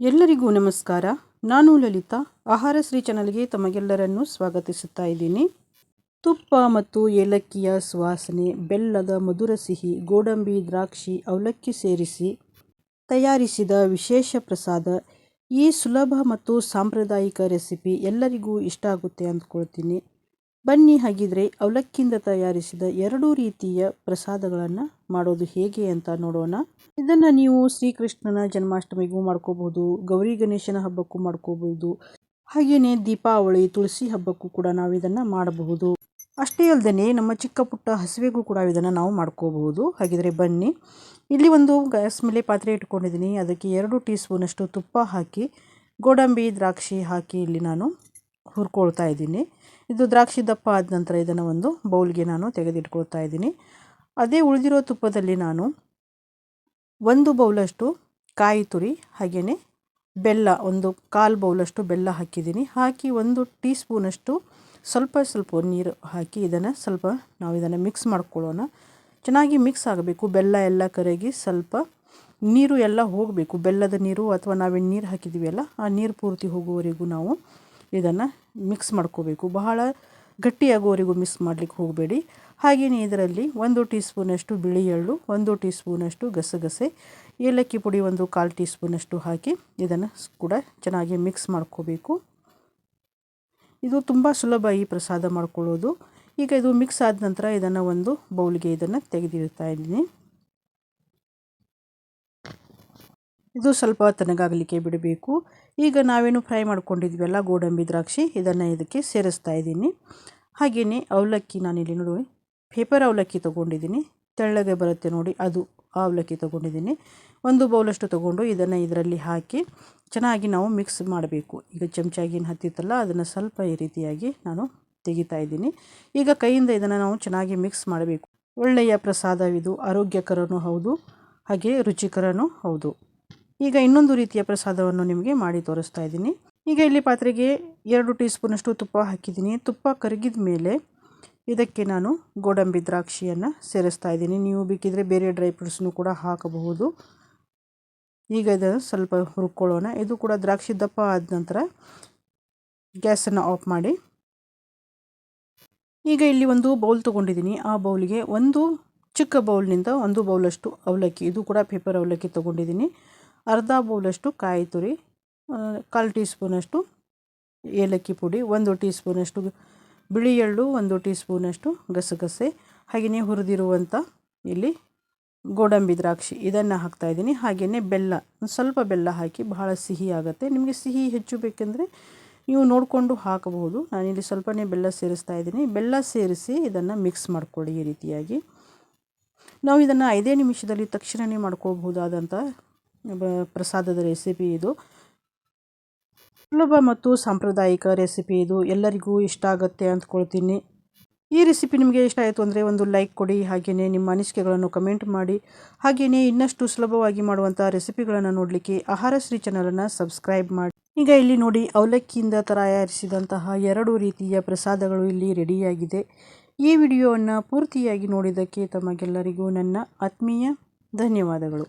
ಎಲ್ಲರಿಗೂ ನಮಸ್ಕಾರ. ನಾನು ಲಲಿತಾ. ಆಹಾರ ಶ್ರೀ ಚಾನಲ್ಗೆ ತಮಗೆಲ್ಲರನ್ನು ಸ್ವಾಗತಿಸುತ್ತಾ ಇದ್ದೀನಿ. ತುಪ್ಪ ಮತ್ತು ಏಲಕ್ಕಿಯ ಸುವಾಸನೆ, ಬೆಲ್ಲದ ಮಧುರ ಸಿಹಿ, ಗೋಡಂಬಿ, ದ್ರಾಕ್ಷಿ ಅವಲಕ್ಕಿ ಸೇರಿಸಿ ತಯಾರಿಸಿದ ವಿಶೇಷ ಪ್ರಸಾದ. ಈ ಸುಲಭ ಮತ್ತು ಸಾಂಪ್ರದಾಯಿಕ ರೆಸಿಪಿ ಎಲ್ಲರಿಗೂ ಇಷ್ಟ ಆಗುತ್ತೆ ಅಂದ್ಕೊಳ್ತೀನಿ. ಬನ್ನಿ ಹಾಗಿದ್ರೆ ಅವಲಕ್ಕಿಯಿಂದ ತಯಾರಿಸಿದ ಎರಡು ರೀತಿಯ ಪ್ರಸಾದಗಳನ್ನು ಮಾಡೋದು ಹೇಗೆ ಅಂತ ನೋಡೋಣ. ಇದನ್ನು ನೀವು ಶ್ರೀಕೃಷ್ಣನ ಜನ್ಮಾಷ್ಟಮಿಗೂ ಮಾಡ್ಕೋಬಹುದು, ಗೌರಿ ಗಣೇಶನ ಹಬ್ಬಕ್ಕೂ ಮಾಡ್ಕೋಬಹುದು ಹಾಗೆಯೇ ದೀಪಾವಳಿ, ತುಳಸಿ ಹಬ್ಬಕ್ಕೂ ಕೂಡ ನಾವು ಇದನ್ನು ಮಾಡಬಹುದು. ಅಷ್ಟೇ ಅಲ್ಲದೆ ನಮ್ಮ ಚಿಕ್ಕ ಪುಟ್ಟ ಹಸಿವೆಗೂ ಕೂಡ ಇದನ್ನು ನಾವು ಮಾಡ್ಕೋಬಹುದು. ಹಾಗಿದ್ರೆ ಬನ್ನಿ, ಇಲ್ಲಿ ಒಂದು ಗ್ಯಾಸ್ ಮೇಲೆ ಪಾತ್ರೆ ಇಟ್ಕೊಂಡಿದ್ದೀನಿ. ಅದಕ್ಕೆ ಎರಡು ಟೀ ಸ್ಪೂನಷ್ಟು ತುಪ್ಪ ಹಾಕಿ, ಗೋಡಂಬಿ, ದ್ರಾಕ್ಷಿ ಹಾಕಿ ಇಲ್ಲಿ ನಾನು ಹುರ್ಕೊಳ್ತಾ ಇದ್ದೀನಿ. ಇದು ದ್ರಾಕ್ಷಿ ದಪ್ಪ ಆದ ನಂತರ ಇದನ್ನು ಒಂದು ಬೌಲ್ಗೆ ನಾನು ತೆಗೆದಿಟ್ಕೊಳ್ತಾ ಇದ್ದೀನಿ. ಅದೇ ಉಳಿದಿರೋ ತುಪ್ಪದಲ್ಲಿ ನಾನು ಒಂದು ಬೌಲಷ್ಟು ಕಾಯಿ ತುರಿ ಹಾಗೆಯೇ ಬೆಲ್ಲ, ಒಂದು ಕಾಲು ಬೌಲಷ್ಟು ಬೆಲ್ಲ ಹಾಕಿದ್ದೀನಿ. ಹಾಕಿ ಒಂದು ಟೀ ಸ್ಪೂನಷ್ಟು ಸ್ವಲ್ಪ ಸ್ವಲ್ಪ ನೀರು ಹಾಕಿ ಇದನ್ನು ಸ್ವಲ್ಪ ನಾವು ಇದನ್ನು ಮಿಕ್ಸ್ ಮಾಡ್ಕೊಳ್ಳೋಣ. ಚೆನ್ನಾಗಿ ಮಿಕ್ಸ್ ಆಗಬೇಕು. ಬೆಲ್ಲ ಎಲ್ಲ ಕರಗಿ ಸ್ವಲ್ಪ ನೀರು ಎಲ್ಲ ಹೋಗಬೇಕು. ಬೆಲ್ಲದ ನೀರು ಅಥವಾ ನಾವೇನು ನೀರು ಹಾಕಿದ್ದೀವಿ ಆ ನೀರು ಪೂರ್ತಿ ಹೋಗುವವರೆಗೂ ನಾವು ಇದನ್ನು ಮಿಕ್ಸ್ ಮಾಡ್ಕೋಬೇಕು. ಬಹಳ ಗಟ್ಟಿಯಾಗುವವರೆಗೂ ಮಿಕ್ಸ್ ಮಾಡಲಿಕ್ಕೆ ಹೋಗಬೇಡಿ. ಹಾಗೆಯೇ ಇದರಲ್ಲಿ ಒಂದು ಟೀ ಸ್ಪೂನಷ್ಟು ಬಿಳಿ ಎಳ್ಳು, ಒಂದು ಟೀ ಸ್ಪೂನಷ್ಟು ಗಸಗಸೆ, ಏಲಕ್ಕಿ ಪುಡಿ ಒಂದು ಕಾಲು ಟೀ ಸ್ಪೂನಷ್ಟು ಹಾಕಿ ಇದನ್ನು ಕೂಡ ಚೆನ್ನಾಗಿ ಮಿಕ್ಸ್ ಮಾಡ್ಕೋಬೇಕು. ಇದು ತುಂಬ ಸುಲಭ ಈ ಪ್ರಸಾದ ಮಾಡ್ಕೊಳ್ಳೋದು. ಈಗ ಇದು ಮಿಕ್ಸ್ ಆದ ನಂತರ ಇದನ್ನು ಒಂದು ಬೌಲ್ಗೆ ಇದನ್ನು ತೆಗೆದಿಡ್ತಾ ಇದ್ದೀನಿ. ಇದು ಸ್ವಲ್ಪ ತನಗಾಗಲಿಕ್ಕೆ ಬಿಡಬೇಕು. ಈಗ ನಾವೇನು ಫ್ರೈ ಮಾಡ್ಕೊಂಡಿದ್ವಲ್ಲ ಗೋಡಂಬಿ ದ್ರಾಕ್ಷಿ, ಇದನ್ನು ಇದಕ್ಕೆ ಸೇರಿಸ್ತಾ ಇದ್ದೀನಿ. ಹಾಗೆಯೇ ಅವಲಕ್ಕಿ ನಾನಿಲ್ಲಿ ನೋಡಿ ಪೇಪರ್ ಅವಲಕ್ಕಿ ತೊಗೊಂಡಿದ್ದೀನಿ. ತೆಳ್ಳಗೆ ಬರುತ್ತೆ ನೋಡಿ, ಅದು ಅವಲಕ್ಕಿ ತೊಗೊಂಡಿದ್ದೀನಿ. ಒಂದು ಬೌಲಷ್ಟು ತೊಗೊಂಡು ಇದನ್ನು ಇದರಲ್ಲಿ ಹಾಕಿ ಚೆನ್ನಾಗಿ ನಾವು ಮಿಕ್ಸ್ ಮಾಡಬೇಕು. ಈಗ ಚಮಚಾಗಿನ ಹತ್ತಿತ್ತಲ್ಲ, ಅದನ್ನು ಸ್ವಲ್ಪ ಈ ರೀತಿಯಾಗಿ ನಾನು ತೆಗಿತಾ ಇದ್ದೀನಿ. ಈಗ ಕೈಯಿಂದ ಇದನ್ನು ನಾವು ಚೆನ್ನಾಗಿ ಮಿಕ್ಸ್ ಮಾಡಬೇಕು. ಒಳ್ಳೆಯ ಪ್ರಸಾದವಿದು, ಆರೋಗ್ಯಕರನೂ ಹೌದು, ಹಾಗೆ ರುಚಿಕರನೂ ಹೌದು. ಈಗ ಇನ್ನೊಂದು ರೀತಿಯ ಪ್ರಸಾದವನ್ನು ನಿಮಗೆ ಮಾಡಿ ತೋರಿಸ್ತಾ ಇದ್ದೀನಿ. ಈಗ ಇಲ್ಲಿ ಪಾತ್ರೆಗೆ ಎರಡು ಟೀ ಸ್ಪೂನಷ್ಟು ತುಪ್ಪ ಹಾಕಿದ್ದೀನಿ. ತುಪ್ಪ ಕರಗಿದ ಮೇಲೆ ಇದಕ್ಕೆ ನಾನು ಗೋಡಂಬಿ ದ್ರಾಕ್ಷಿಯನ್ನು ಸೇರಿಸ್ತಾ ಇದ್ದೀನಿ. ನೀವು ಬೇಕಿದ್ರೆ ಬೇರೆ ಡ್ರೈ ಫ್ರೂಟ್ಸ್ನು ಕೂಡ ಹಾಕಬಹುದು. ಈಗ ಇದನ್ನು ಸ್ವಲ್ಪ ಹುರ್ಕೊಳ್ಳೋಣ ಇದು ಕೂಡ ದ್ರಾಕ್ಷಿ ದಪ್ಪ ಆದ ನಂತರ ಗ್ಯಾಸನ್ನು ಆಫ್ ಮಾಡಿ. ಈಗ ಇಲ್ಲಿ ಒಂದು ಬೌಲ್ ತೊಗೊಂಡಿದ್ದೀನಿ. ಆ ಬೌಲಿಗೆ ಒಂದು ಚಿಕ್ಕ ಬೌಲ್ನಿಂದ ಒಂದು ಬೌಲಷ್ಟು ಅವಲಕ್ಕಿ, ಇದು ಕೂಡ ಪೇಪರ್ ಅವಲಕ್ಕಿ ತೊಗೊಂಡಿದ್ದೀನಿ. ಅರ್ಧ ಬೌಲಷ್ಟು ಕಾಯಿ ತುರಿ ಕಾಲು ಟೀ ಸ್ಪೂನಷ್ಟು ಏಲಕ್ಕಿ ಪುಡಿ, ಒಂದು ಟೀ ಸ್ಪೂನಷ್ಟು ಬಿಳಿ ಎಳ್ಳು, ಒಂದು ಟೀ ಸ್ಪೂನಷ್ಟು ಗಸಗಸೆ, ಹಾಗೆಯೇ ಹುರಿದಿರುವಂಥ ಇಲ್ಲಿ ಗೋಡಂಬಿ ದ್ರಾಕ್ಷಿ ಇದನ್ನು ಹಾಕ್ತಾಯಿದ್ದೀನಿ ಹಾಗೆಯೇ ಬೆಲ್ಲ ಸ್ವಲ್ಪ ಬೆಲ್ಲ ಹಾಕಿ ಬಹಳ ಸಿಹಿ ಆಗುತ್ತೆ. ನಿಮಗೆ ಸಿಹಿ ಹೆಚ್ಚು ಬೇಕೆಂದರೆ ನೀವು ನೋಡಿಕೊಂಡು ಹಾಕಬಹುದು. ನಾನಿಲ್ಲಿ ಸ್ವಲ್ಪನೇ ಬೆಲ್ಲ ಸೇರಿಸ್ತಾ ಇದ್ದೀನಿ. ಬೆಲ್ಲ ಸೇರಿಸಿ ಇದನ್ನು ಮಿಕ್ಸ್ ಮಾಡಿಕೊಳ್ಳಿ ಈ ರೀತಿಯಾಗಿ. ನಾವು ಇದನ್ನು ಐದೇ ನಿಮಿಷದಲ್ಲಿ ತಕ್ಷಣವೇ ಮಾಡ್ಕೋಬಹುದಾದಂಥ ಪ್ರಸಾದದ ರೆಸಿಪಿ ಇದು. ಸುಲಭ ಮತ್ತು ಸಾಂಪ್ರದಾಯಿಕ ರೆಸಿಪಿ ಇದು. ಎಲ್ಲರಿಗೂ ಇಷ್ಟ ಆಗುತ್ತೆ ಅಂದ್ಕೊಳ್ತೀನಿ. ಈ ರೆಸಿಪಿ ನಿಮಗೆ ಇಷ್ಟ ಆಯಿತು ಅಂದರೆ ಒಂದು ಲೈಕ್ ಕೊಡಿ ಹಾಗೆಯೇ ನಿಮ್ಮ ಅನಿಸಿಕೆಗಳನ್ನು ಕಮೆಂಟ್ ಮಾಡಿ ಹಾಗೆಯೇ ಇನ್ನಷ್ಟು ಸುಲಭವಾಗಿ ಮಾಡುವಂಥ ರೆಸಿಪಿಗಳನ್ನು ನೋಡಲಿಕ್ಕೆ ಆಹಾರ ಶ್ರೀ ಚಾನಲನ್ನು ಸಬ್ಸ್ಕ್ರೈಬ್ ಮಾಡಿ. ಈಗ ಇಲ್ಲಿ ನೋಡಿ, ಅವಲಕ್ಕಿಯಿಂದ ತಯಾರಿಸಿದಂತಹ ಎರಡು ರೀತಿಯ ಪ್ರಸಾದಗಳು ಇಲ್ಲಿ ರೆಡಿಯಾಗಿದೆ. ಈ ವಿಡಿಯೋವನ್ನು ಪೂರ್ತಿಯಾಗಿ ನೋಡಿದ್ದಕ್ಕೆ ತಮಗೆಲ್ಲರಿಗೂ ನನ್ನ ಆತ್ಮೀಯ ಧನ್ಯವಾದಗಳು.